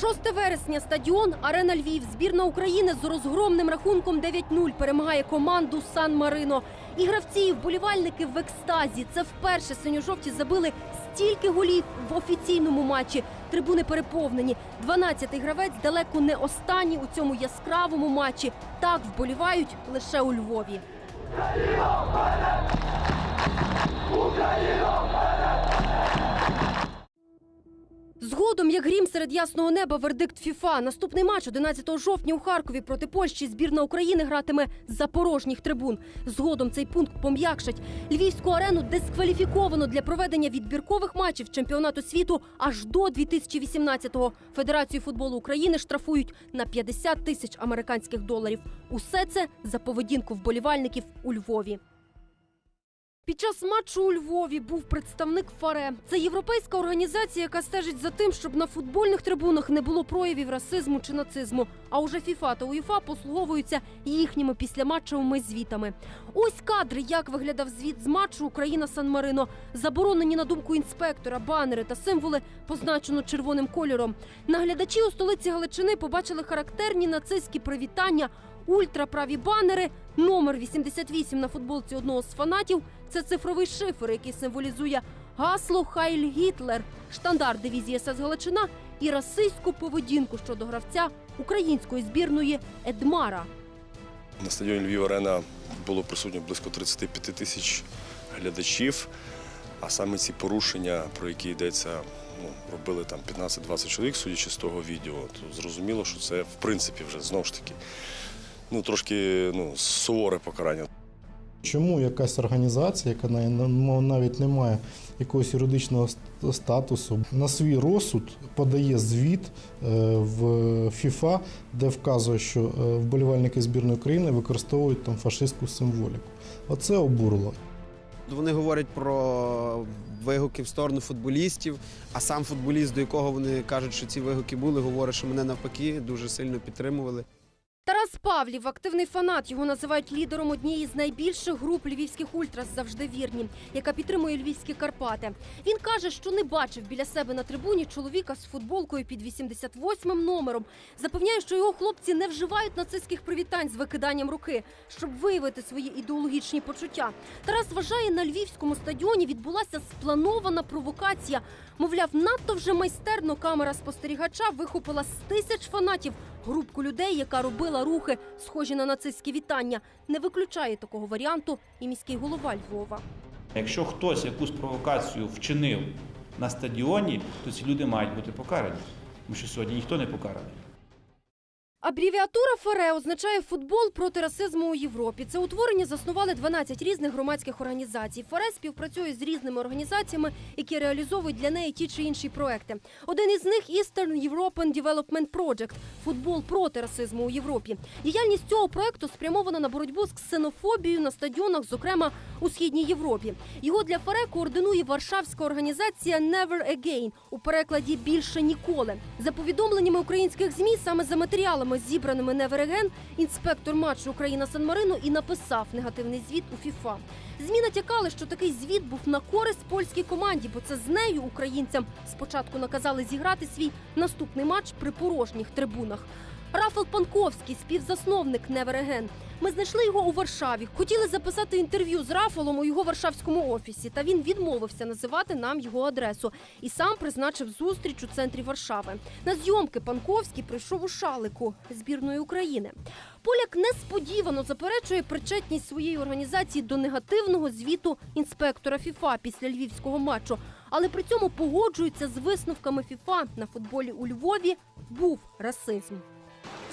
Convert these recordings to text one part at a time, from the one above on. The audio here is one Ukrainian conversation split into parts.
6 вересня стадіон Арена Львів. Збірна України з розгромним рахунком 9-0 перемагає команду Сан Марино. І гравці, і вболівальники в екстазі. Це вперше синьо-жовті забили стільки голів в офіційному матчі. Трибуни переповнені. 12-й гравець далеко не останній у цьому яскравому матчі. Так вболівають лише у Львові. Згодом, як грім серед ясного неба, вердикт ФІФА. Наступний матч 11 жовтня у Харкові проти Польщі збірна України гратиме з порожніх трибун. Згодом цей пункт пом'якшать. Львівську арену дискваліфіковано для проведення відбіркових матчів чемпіонату світу аж до 2018-го. Федерацію футболу України штрафують на 50 тисяч американських доларів. Усе це за поведінку вболівальників у Львові. Під час матчу у Львові був представник ФАРЕ. Це європейська організація, яка стежить за тим, щоб на футбольних трибунах не було проявів расизму чи нацизму. А уже ФІФА та УЄФА послуговуються їхніми післяматчевими звітами. Ось кадри, як виглядав звіт з матчу Україна Сан Марино. Заборонені на думку інспектора, банери та символи позначено червоним кольором. Наглядачі у столиці Галичини побачили характерні нацистські привітання. Ультраправі банери, номер 88 на футболці одного з фанатів. Це цифровий шифр, який символізує гасло Хайль Гітлер, штандарт дивізії СС Галичина і расистську поведінку щодо гравця української збірної Едмара. На стадіоні Львів Арена було присутньо близько 35 тисяч глядачів. А саме ці порушення, про які йдеться, ну, робили там 15-20 чоловік, судячи з того відео, то зрозуміло, що це в принципі вже знову ж таки ну, трошки ну, суворе покарання. Чому якась організація, яка на- на- навіть не має якогось юридичного статусу, на свій розсуд подає звіт е, в ФІФА, де вказує, що е, вболівальники збірної України використовують там фашистську символіку. Оце обурило. Вони говорять про вигуки в сторону футболістів, а сам футболіст, до якого вони кажуть, що ці вигуки були, говорить, що мене навпаки дуже сильно підтримували. Тарас Павлів, активний фанат. Його називають лідером однієї з найбільших груп львівських ультрас завжди вірні, яка підтримує львівські Карпати. Він каже, що не бачив біля себе на трибуні чоловіка з футболкою під 88 номером. Запевняє, що його хлопці не вживають нацистських привітань з викиданням руки, щоб виявити свої ідеологічні почуття. Тарас вважає, на львівському стадіоні відбулася спланована провокація. Мовляв, надто вже майстерно камера спостерігача вихопила з тисяч фанатів групку людей, яка робила рухи, схожі на нацистські вітання. Не виключає такого варіанту і міський голова Львова. Якщо хтось якусь провокацію вчинив на стадіоні, то ці люди мають бути покарані. Тому що сьогодні ніхто не покараний. Абревіатура ФАРЕ означає футбол проти расизму у Європі. Це утворення заснували 12 різних громадських організацій. ФАРЕ співпрацює з різними організаціями, які реалізовують для неї ті чи інші проекти. Один із них Eastern European Development Project – футбол проти расизму у Європі. Діяльність цього проекту спрямована на боротьбу з ксенофобією на стадіонах, зокрема у східній Європі. Його для ФАРЕ координує Варшавська організація Never Again у перекладі більше ніколи. За повідомленнями українських змі, саме за матеріалами, зібраними Never Again, інспектор матчу Україна Сан Марино і написав негативний звіт у ФІФА. Змі натякали, що такий звіт був на користь польській команді, бо це з нею українцям спочатку наказали зіграти свій наступний матч при порожніх трибунах. Рафал Панковський, співзасновник Again. Ми знайшли його у Варшаві. Хотіли записати інтерв'ю з Рафалом у його варшавському офісі, та він відмовився називати нам його адресу і сам призначив зустріч у центрі Варшави. На зйомки Панковський прийшов у шалику збірної України. Поляк несподівано заперечує причетність своєї організації до негативного звіту інспектора ФІФА після львівського матчу, але при цьому погоджується з висновками ФІФА на футболі у Львові був расизм.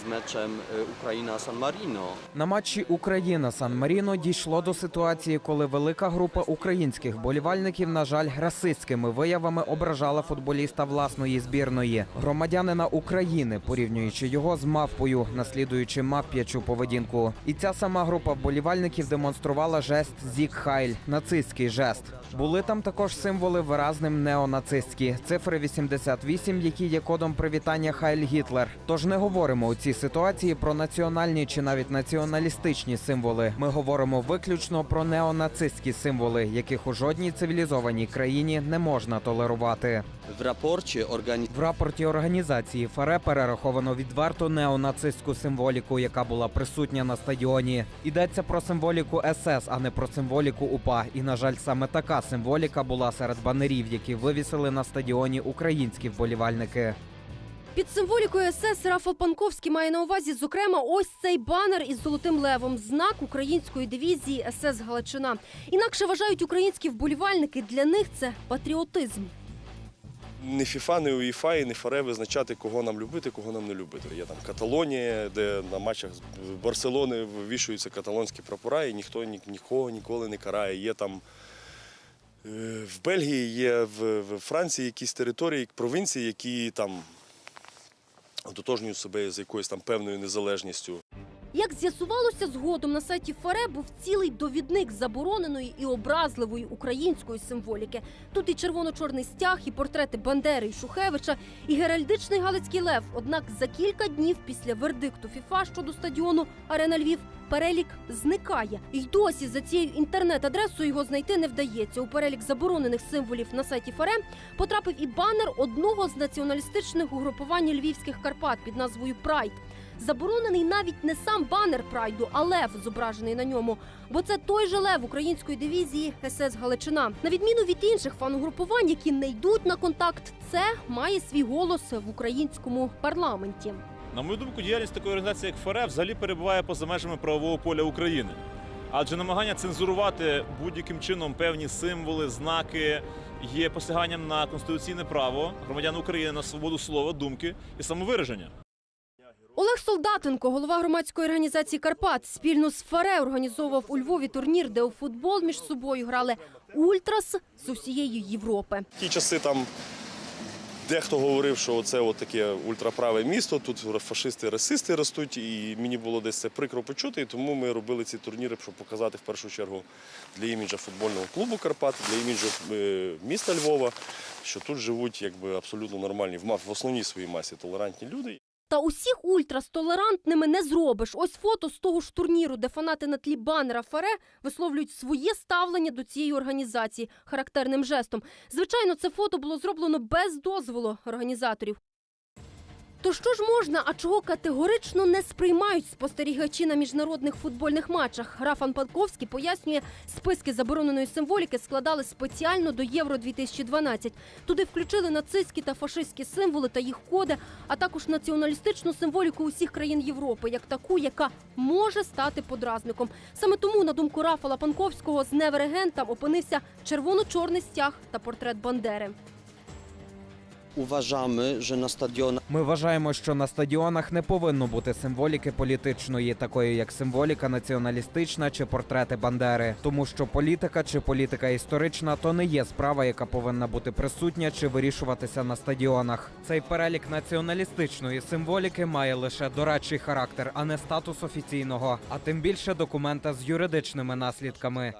Z meczem Ukraina-San Marino. На матчі Україна Сан Маріно дійшло до ситуації, коли велика група українських болівальників, на жаль, расистськими виявами ображала футболіста власної збірної громадянина України, порівнюючи його з мавпою, наслідуючи мавп'ячу поведінку. І ця сама група вболівальників демонструвала жест Зік Хайль, нацистський жест. Були там також символи виразним неонацистські, цифри 88, які є кодом привітання Хайль Гітлер. Тож не говоримо у ці цій ситуації про національні чи навіть націоналістичні символи. Ми говоримо виключно про неонацистські символи, яких у жодній цивілізованій країні не можна толерувати. W raporcie organizacji В рапорті організації ФАРЕ перераховано відверто неонацистську символіку, яка була присутня на стадіоні. Йдеться про символіку СС, а не про символіку УПА. І на жаль, саме така символіка була серед банерів, які вивісили на стадіоні українські вболівальники. Під символікою СС Рафал Панковський має на увазі, зокрема, ось цей банер із золотим левом, знак української дивізії СС Галичина. Інакше вважають українські вболівальники. Для них це патріотизм. Не ФІФА, не УЄФА і не ФАРЕ визначати, кого нам любити, кого нам не любити. Є там Каталонія, де на матчах з Барселони вивішуються каталонські прапора, і ніхто нікого ніколи не карає. Є там е, в Бельгії, є в, Франції якісь території, провінції, які там ототожнюють себе з якоюсь там певною незалежністю. Як з'ясувалося згодом на сайті ФАРЕ був цілий довідник забороненої і образливої української символіки. Тут і червоно-чорний стяг, і портрети Бандери і Шухевича, і геральдичний Галицький лев. Однак за кілька днів після вердикту ФІФА щодо стадіону Арена Львів перелік зникає. І досі за цією інтернет-адресою його знайти не вдається. У перелік заборонених символів на сайті ФАРЕ потрапив і банер одного з націоналістичних угрупувань львівських Карпат під назвою Прайд. Заборонений навіть не сам банер прайду, а лев зображений на ньому. Бо це той же лев української дивізії СС Галичина. На відміну від інших фан-угрупувань, які не йдуть на контакт, це має свій голос в українському парламенті. На мою думку, діяльність такої організації, як ФРФ, взагалі перебуває поза межами правового поля України. Адже намагання цензурувати будь-яким чином певні символи, знаки є посяганням на конституційне право громадян України на свободу слова, думки і самовираження. Олег Солдатенко, голова громадської організації Карпат, спільно з ФАРЕ організовував у Львові турнір, де у футбол між собою грали ультрас з усієї Європи. Ті часи там дехто говорив, що це таке ультраправе місто, тут фашисти, расисти ростуть, і мені було десь це прикро почути. І тому ми робили ці турніри, щоб показати в першу чергу для іміджа футбольного клубу Карпат, для іміджу е, міста Львова, що тут живуть якби абсолютно нормальні, в ма- в основній своїй масі толерантні люди. Та усіх ультрас толерантними не зробиш. Ось фото з того ж турніру, де фанати на тлі банера ФАРЕ висловлюють своє ставлення до цієї організації характерним жестом. Звичайно, це фото було зроблено без дозволу організаторів. То що ж можна, а чого категорично не сприймають спостерігачі на міжнародних футбольних матчах? Рафан Панковський пояснює, списки забороненої символіки складали спеціально до Євро 2012 Туди включили нацистські та фашистські символи та їх коди, а також націоналістичну символіку усіх країн Європи, як таку, яка може стати подразником. Саме тому, на думку Рафала Панковського, з неверегентом опинився червоно-чорний стяг та портрет Бандери. Ми вважаємо, що на стадіонах не повинно бути символіки політичної, такої як символіка націоналістична чи портрети Бандери, тому що політика чи політика історична то не є справа, яка повинна бути присутня чи вирішуватися на стадіонах. Цей перелік націоналістичної символіки має лише дорадчий характер, а не статус офіційного, а тим більше документа з юридичними наслідками.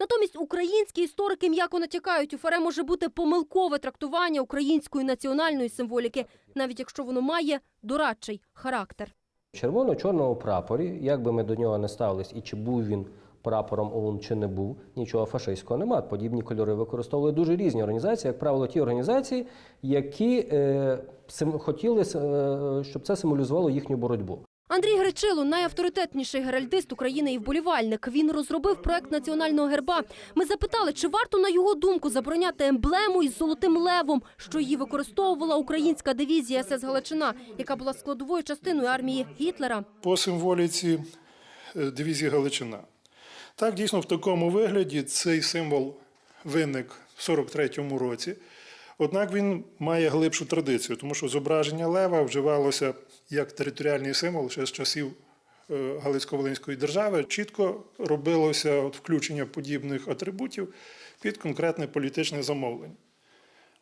Натомість українські історики м'яко натякають, у ФАРЕ може бути помилкове трактування української національної символіки, навіть якщо воно має дорадчий характер. В червоно-чорному прапорі, як би ми до нього не ставились, і чи був він прапором ОУН, чи не був, нічого фашистського немає. Подібні кольори використовували дуже різні організації, як правило, ті організації, які е, сим- хотіли, е, щоб це символізувало їхню боротьбу. Андрій Гречило найавторитетніший геральдист України і вболівальник. Він розробив проект національного герба. Ми запитали, чи варто на його думку забороняти емблему із золотим левом, що її використовувала українська дивізія СС Галичина, яка була складовою частиною армії Гітлера. по символіці е, дивізії Галичина. Так, дійсно, в такому вигляді цей символ виник в 43-му році. Однак він має глибшу традицію, тому що зображення лева вживалося як територіальний символ ще з часів е, Галицько-Волинської держави. Чітко робилося от включення подібних атрибутів під конкретне політичне замовлення.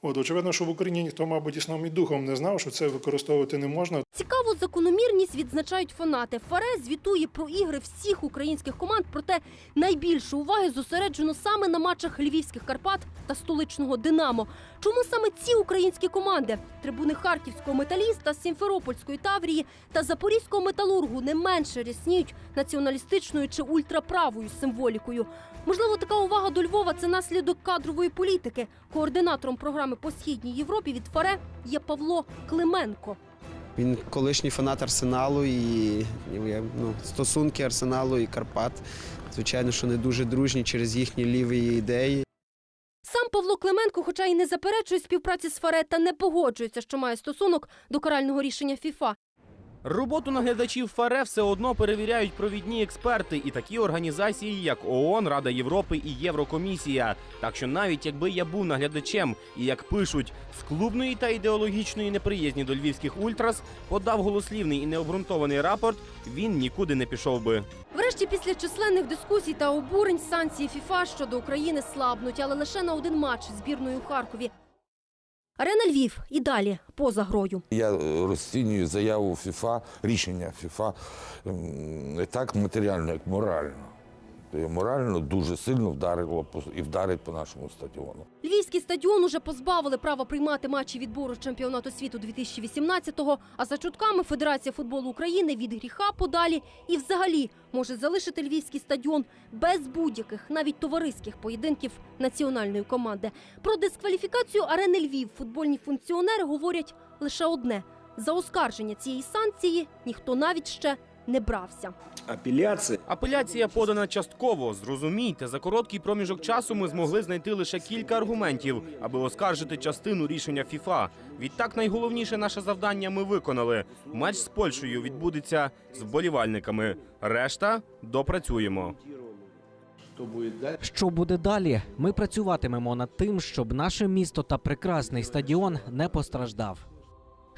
От, очевидно, що в Україні ніхто, мабуть, і сном і духом не знав, що це використовувати не можна. Цікаву закономірність відзначають фанати. Фаре звітує про ігри всіх українських команд, проте найбільше уваги зосереджено саме на матчах львівських Карпат та столичного Динамо. Чому саме ці українські команди? Трибуни харківського металіста, Сімферопольської Таврії та Запорізького металургу не менше рясніють націоналістичною чи ультраправою символікою. Можливо, така увага до Львова це наслідок кадрової політики. Координатором програми по східній Європі від Фаре є Павло Клименко. Він колишній фанат Арсеналу і, і ну, стосунки Арсеналу і Карпат. Звичайно, що не дуже дружні через їхні ліві ідеї. Сам Павло Клименко, хоча й не заперечує співпраці з Фаре, та не погоджується, що має стосунок до карального рішення ФІФА. Роботу наглядачів ФАРЕ все одно перевіряють провідні експерти і такі організації, як ООН, Рада Європи і Єврокомісія. Так що навіть якби я був наглядачем і як пишуть, з клубної та ідеологічної неприязні до львівських ультрас подав голослівний і необґрунтований рапорт, він нікуди не пішов би. Врешті, після численних дискусій та обурень санкції ФІФА щодо України слабнуть, але лише на один матч з збірною у Харкові. Арена Львів і далі поза грою. Я е, розцінюю заяву ФІФА, рішення ФІФА не так матеріально, як морально. Тобто Морально дуже сильно вдарило і вдарить по нашому стадіону. Львівський стадіон уже позбавили права приймати матчі відбору чемпіонату світу 2018-го, а за чутками Федерація футболу України від гріха подалі і взагалі може залишити львівський стадіон без будь-яких, навіть товариських поєдинків національної команди. Про дискваліфікацію арени Львів футбольні функціонери говорять лише одне: за оскарження цієї санкції ніхто навіть ще не брався. Апеляція. Апеляція подана частково. Зрозумійте, за короткий проміжок часу ми змогли знайти лише кілька аргументів, аби оскаржити частину рішення ФІФА. Відтак, найголовніше наше завдання ми виконали. Матч з Польщею відбудеться з вболівальниками. Решта допрацюємо. Що буде далі? Ми працюватимемо над тим, щоб наше місто та прекрасний стадіон не постраждав.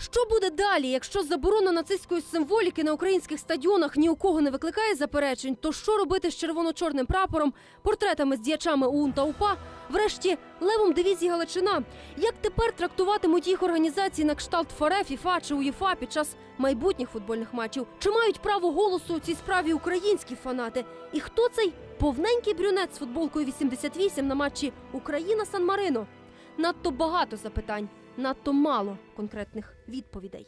Що буде далі, якщо заборона нацистської символіки на українських стадіонах ні у кого не викликає заперечень? То що робити з червоно-чорним прапором, портретами з діячами УУН та УПА, врешті левом дивізії Галичина? Як тепер трактуватимуть їх організації на кшталт ФАРЕ, ФІФА чи УЄФА під час майбутніх футбольних матчів? Чи мають право голосу у цій справі українські фанати? І хто цей повненький брюнет з футболкою 88 на матчі Україна Сан Марино? Надто багато запитань, надто мало конкретних відповідей.